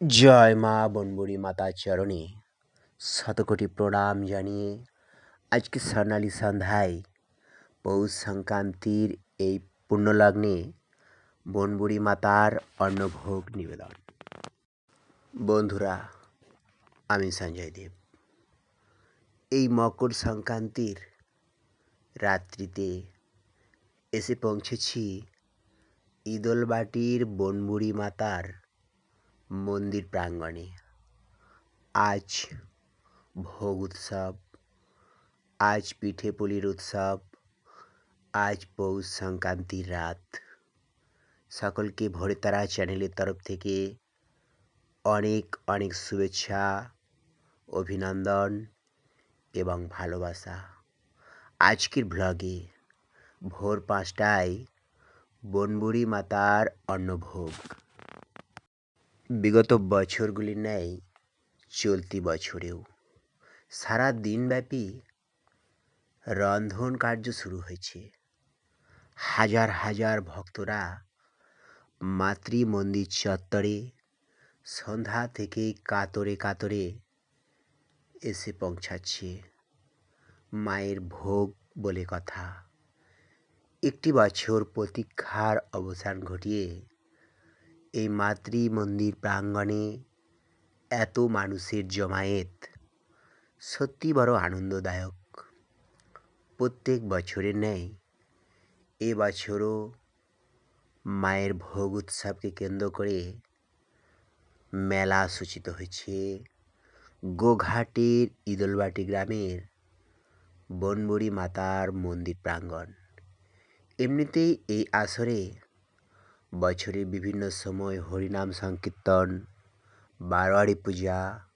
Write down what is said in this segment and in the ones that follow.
জয় মা বনবুড়ি মাতার চরণে শতকোটি প্রণাম জানিয়ে আজকে স্বর্ণালী সন্ধ্যায় পৌষ সংক্রান্তির এই পুণ্যলগ্নে বনবুড়ি মাতার অন্নভোগ নিবেদন। বন্ধুরা, আমি সঞ্জয় দেব। এই মকর সংক্রান্তির রাত্রিতে এসে পৌঁছেছি ইদলবাটির বনবুড়ি মাতার মন্দির প্রাঙ্গণে। আজ ভোগ উৎসব, আজ পিঠে পুলির উৎসব, আজ পৌষ সংক্রান্তির রাত। সকলকে ভোরে তারা চ্যানেলের তরফ থেকে অনেক অনেক শুভেচ্ছা, অভিনন্দন এবং ভালোবাসা। আজকের ব্লগে ভোর পাঁচটায় বনবুড়ি মাতার অন্নভোগ। বিগত বছরগুলির ন্যায় চলতি বছরেও। সারা দিনব্যাপী রন্ধন কার্য শুরু হয়েছে। হাজার হাজার ভক্তরা মাতৃ মন্দির চত্বরে সন্ধ্যা থেকে কাতরে কাতরে এসে পৌঁছাচ্ছে। মায়ের ভোগ বলে কথা। একটি বছর প্রতীক্ষার অবসান ঘটিয়ে এই মাতৃ মন্দির প্রাঙ্গণে এত মানুষের জমায়েত সত্যি বড় আনন্দদায়ক। প্রত্যেক বছরের ন্যায় এ বছরও মায়ের ভোগ উৎসবকে কেন্দ্র করে মেলা সূচিত হয়েছে। গোঘাটের ইদলবাটি গ্রামের বনবুড়ি মাতার মন্দির প্রাঙ্গণ। এমনিতেই এই আসরে বছরের বিভিন্ন সময় হরিনাম সংকীর্তন, বারোয়ারি পূজা,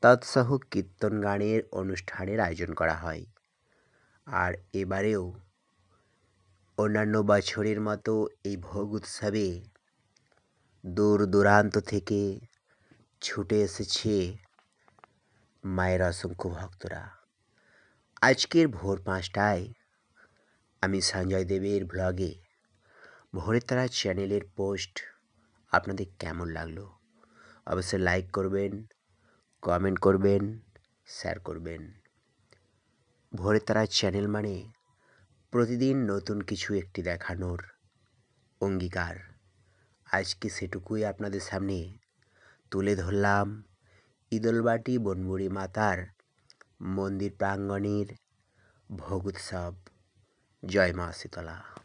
তৎসহ কীর্তন গানের অনুষ্ঠানের আয়োজন করা হয়। আর এবারেও অন্যান্য বছরের মতো এই ভোগ উৎসবে দূর দূরান্ত থেকে ছুটে এসেছে মায়ের অসংখ্য ভক্তরা। আজকের ভোর পাঁচটায় আমি সঞ্জয় দেবের ব্লগে ভোরের তারা চ্যানেলের পোস্ট আপনাদের কেমন লাগল? অবশ্যই লাইক করবেন, কমেন্ট করবেন শেয়ার করবেন। ভোরের তারা চ্যানেল মানে প্রতিদিন নতুন কিছু একটি দেখানোর অঙ্গীকার। আজকে সেটুকুই আপনাদের সামনে তুলে ধরলাম। ইদলবাটি বনবুড়ি মাতার মন্দির প্রাঙ্গণের ভোগ উৎসব। জয় মা শীতলা।